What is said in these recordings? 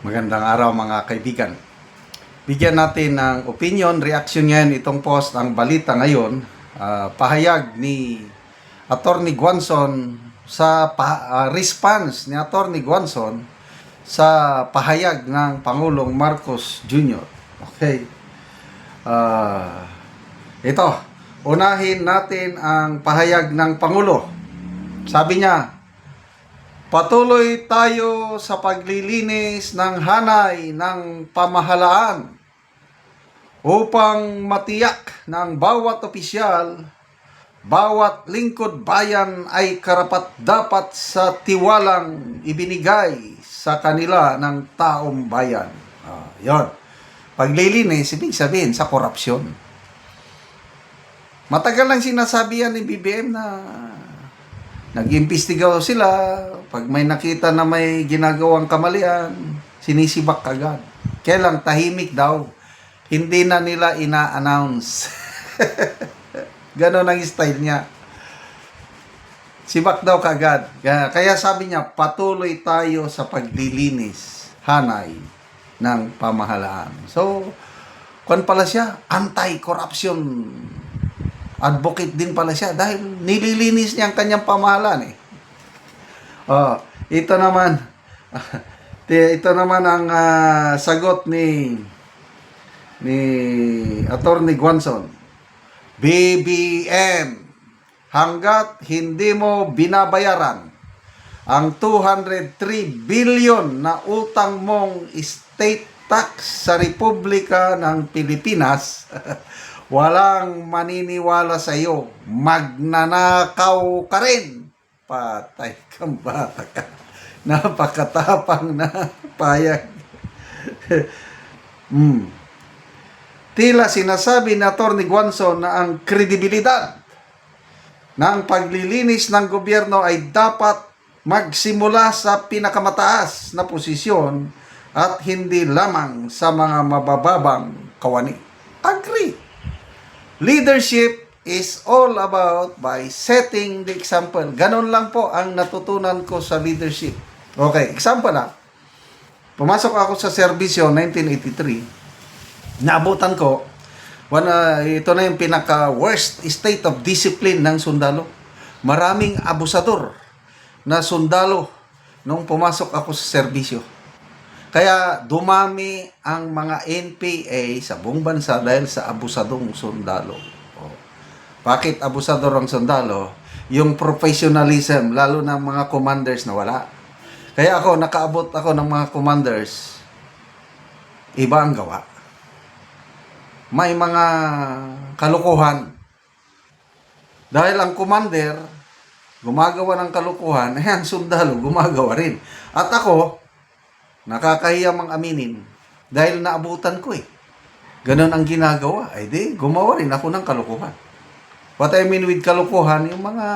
Magandang araw mga kaibigan. Bigyan natin ng opinion, reaction ngayon itong post, ang balita ngayon, ah, pahayag ni Attorney Guanson sa pa- ah, response ni Attorney Guanson sa pahayag ng Pangulong Marcos Jr. Okay. Ah, ito, unahin natin ang pahayag ng Pangulo. Sabi niya, Patuloy tayo sa paglilinis ng hanay ng pamahalaan upang matiyak ng bawat opisyal, bawat lingkod bayan ay karapat dapat sa tiwalang ibinigay sa kanila ng taong bayan. Ah, yon. Paglilinis, ibig sabihin sa korupsyon. Matagal lang sinasabi yan ni BBM na nag-imbestiga sila. Pag may nakita na may ginagawang kamalian, sinisibak agad. Kaya lang, tahimik daw. Hindi na nila ina-announce. Ganon ang style niya. Sibak daw kagad. Kaya, kaya sabi niya, patuloy tayo sa paglilinis, hanay ng pamahalaan. So, kwan pala siya, anti-corruption advocate din pala siya dahil nililinis niya ang kanyang pamahalaan eh. Oh, ito naman ito naman ang ah, sagot ni ni Attorney Guanson. BBM hanggat hindi mo binabayaran ang 203 billion na utang mong state tax sa Republika ng Pilipinas walang maniniwala sa iyo. Magnanakaw ka rin. Patay kang baka. Napakatapang na payag. mm. Tila sinasabi ni Atty. Guanson na ang kredibilidad ng paglilinis ng gobyerno ay dapat magsimula sa pinakamataas na posisyon at hindi lamang sa mga mabababang kawani. Agree. Leadership is all about by setting the example. Ganon lang po ang natutunan ko sa leadership. Okay, example na. Pumasok ako sa serbisyo 1983. Naabutan ko, one, ito na yung pinaka-worst state of discipline ng sundalo. Maraming abusador na sundalo nung pumasok ako sa serbisyo. Kaya dumami ang mga NPA sa buong bansa dahil sa abusadong sundalo. Oh. Bakit abusador ang sundalo? Yung professionalism, lalo ng mga commanders na wala. Kaya ako, nakaabot ako ng mga commanders, iba ang gawa. May mga kalukuhan. Dahil ang commander, gumagawa ng kalukuhan, eh, ang sundalo, gumagawa rin. At ako, Nakakahiya mang aminin dahil naabutan ko eh. Ganon ang ginagawa. Ay di, gumawa rin ako ng kalukuhan. What I mean with kalukuhan, yung mga,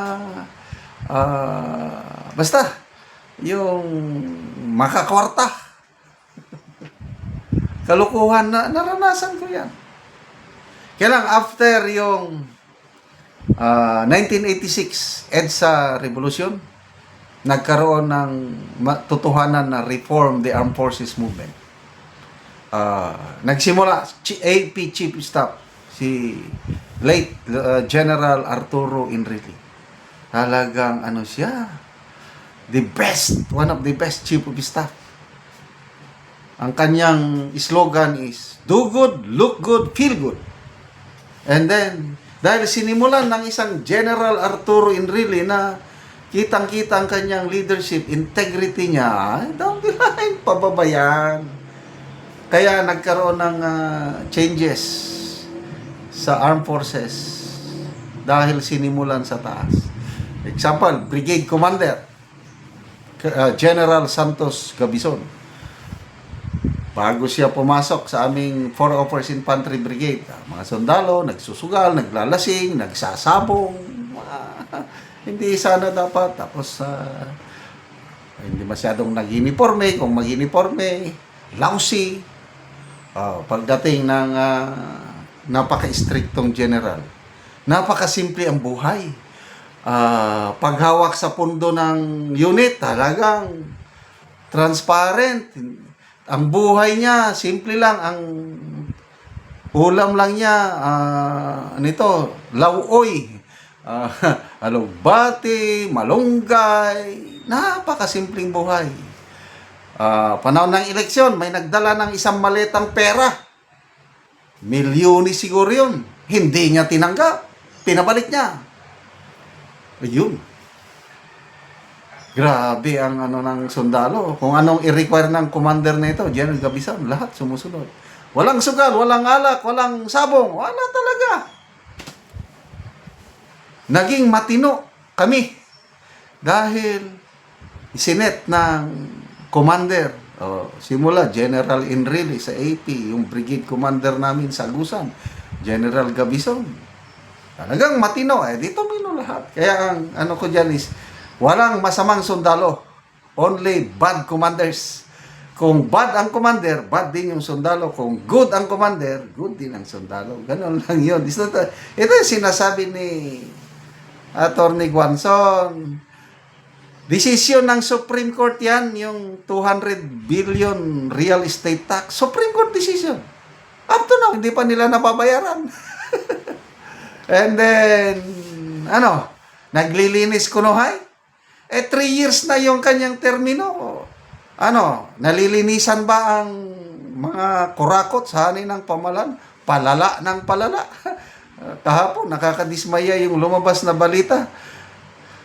ah, basta, yung makakwarta. kalukuhan na naranasan ko yan. Kaya lang, after yung ah, 1986 EDSA Revolution, nagkaroon ng matutuhanan na reform the armed forces movement. Uh, nagsimula AP Chief Staff si late uh, General Arturo Enrique. Talagang ano siya, the best, one of the best Chief of Staff. Ang kanyang slogan is, do good, look good, feel good. And then, dahil sinimulan ng isang General Arturo Enrile na kitang-kita ang kanyang leadership, integrity niya, down the line, pababayan. Kaya nagkaroon ng ah, changes sa armed forces dahil sinimulan sa taas. Example, Brigade Commander, uh, General Santos Gabison. Bago siya pumasok sa aming 401st Infantry Brigade, ah, mga sundalo, nagsusugal, naglalasing, nagsasabong, hindi sana dapat. Tapos, ah, hindi masyadong nag-uniforme. Kung mag-uniforme, lousy. Ah, pagdating ng ah, napaka-strictong general, napakasimple ang buhay. Ah, paghawak sa pundo ng unit, talagang transparent. ang buhay niya, simple lang, ang ulam lang niya, ah, nito, lauoy, uh, alugbati, malunggay, napakasimpleng buhay. Ah, panahon ng eleksyon, may nagdala ng isang maletang pera. Milyoni siguro yun. Hindi niya tinanggap. Pinabalik niya. Ayun. Grabe ang ano ng sundalo. Kung anong i-require ng commander na ito, General Gabisan, lahat sumusunod. Walang sugal, walang alak, walang sabong, wala talaga. Naging matino kami dahil isinet ng commander, oh, simula General Enrile sa AP, yung brigade commander namin sa Agusan, General Gabison. Talagang matino, eh, dito mino lahat. Kaya ang ano ko dyan is, walang masamang sundalo, only bad commanders. Kung bad ang commander, bad din yung sundalo. Kung good ang commander, good din ang sundalo. Ganon lang yun. It's not ito yung sinasabi ni Attorney Guanzon. Desisyon ng Supreme Court yan, yung 200 billion real estate tax. Supreme Court decision. Up to now, hindi pa nila nababayaran. And then, ano, naglilinis kunuhay? Eh, three years na yung kanyang termino. Ano, nalilinisan ba ang mga kurakot sa hanin ng pamalan? Palala ng palala. Kahapon, nakakadismaya yung lumabas na balita.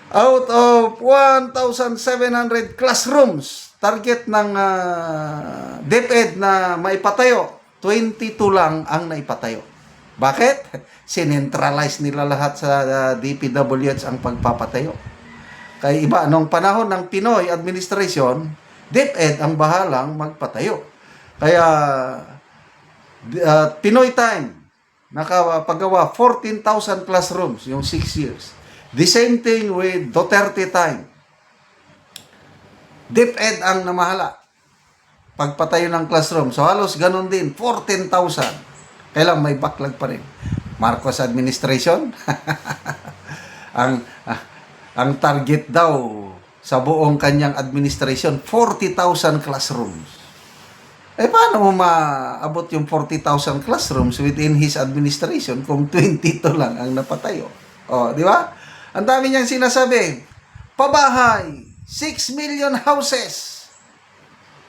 Out of 1,700 classrooms, target ng ah, DepEd na maipatayo, 22 lang ang naipatayo. Bakit? Sinentralize nila lahat sa ah, DPWH ang pagpapatayo. Kaya iba, nung panahon ng Pinoy administration, DepEd ang bahalang magpatayo. Kaya uh, Pinoy time, nakapagawa 14,000 classrooms yung 6 years. The same thing with Duterte time. DepEd ang namahala. Pagpatayo ng classroom. So halos ganun din, 14,000. Kailang may backlog pa rin. Marcos administration. ang ah, ang target daw sa buong kanyang administration 40,000 classrooms. Eh paano mo maabot yung 40,000 classrooms within his administration kung 22 lang ang napatayo? Oh, di ba? Ang dami niyang sinasabi. Pabahay, 6 million houses.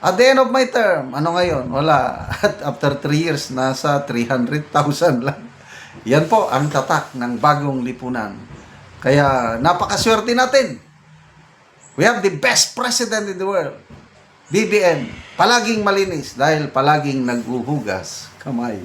At the end of my term, ano ngayon? Wala. At after 3 years, nasa 300,000 lang. Yan po ang tatak ng bagong lipunan. Kaya napakaswerte natin. We have the best president in the world. BBM. Palaging malinis dahil palaging naghuhugas kamay.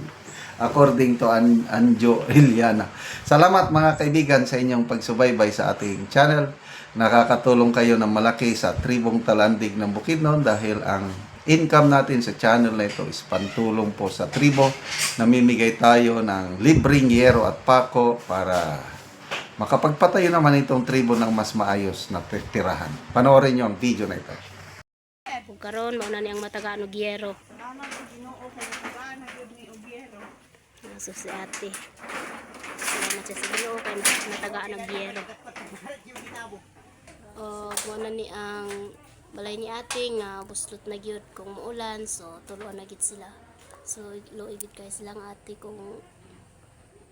According to An Anjo Iliana. Salamat mga kaibigan sa inyong pagsubaybay sa ating channel. Nakakatulong kayo ng malaki sa tribong talandig ng Bukidnon dahil ang income natin sa channel na ito is pantulong po sa tribo. Namimigay tayo ng libreng yero at pako para makapagpatayo naman itong tribo ng mas maayos na tirahan. Panoorin nyo ang video na ito. Kung karon mao na niyang matagaan og yero. Naso si ate. Salamat sa Ginoo kay natagaan og yero. O mao na ni ang balay ni ate nga buslot na gyud kung muulan so tuluan na gid sila. So lo igid kay silang ate kung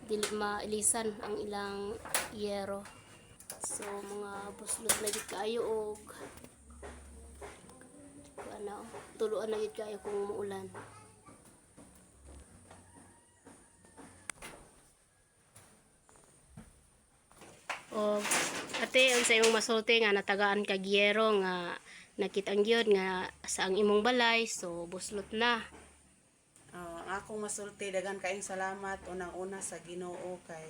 dili mailisan ang ilang yero. So mga buslot na gid kaayo og ano, tuluan na gid kayo kung umuulan. O ate unsa imong masulti nga natagaan kag yero nga nakitang gyud nga sa ang imong balay so buslot na. Oh, ang akong masulti dagan kaayong salamat unang-una sa Ginoo kay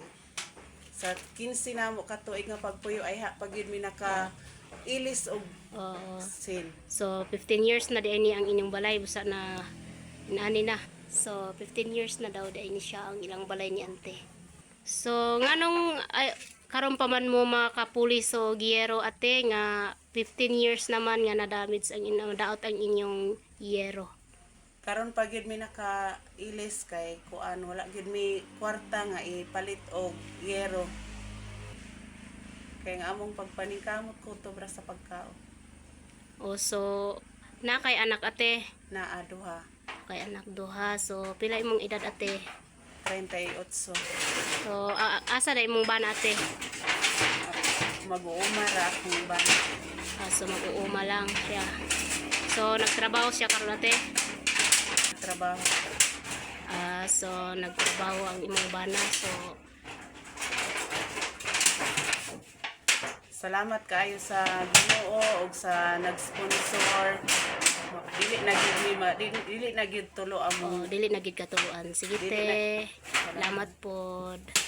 sa 15 na mo katuig nga pagpuyo ay ha pagyud mi naka ilis og Oo. sin. So 15 years na di ni ang inyong balay busa na inani na. So 15 years na daw di ni siya ang ilang balay ni ante. So nganong ay, karon pa man mo makapulis so giyero ate nga 15 years naman nga na-damage ang inyong daot ang inyong yero. Karon pagyud mi naka ilis kay kuan wala gyud mi kwarta nga ipalit og yero. Kay nga among pagpaningkamot ko tobra sa pagkaon. O so Na kay anak ate. na aduha Kay anak duha. So, pila imong edad ate? 38 So, asa na imong bana ate? mag-uumara akong bana Ah, so, mag-uuma lang siya. So, nagtrabaho siya karon ate? trabaho Ah, so, nagtrabaho ang imong bana. So, salamat kayo sa Ginoo ug sa nag-sponsor dili na gyud mi ma- dili, dili na gyud tulo oh, among dili na gid katuluan. Sige te. Salamat pod.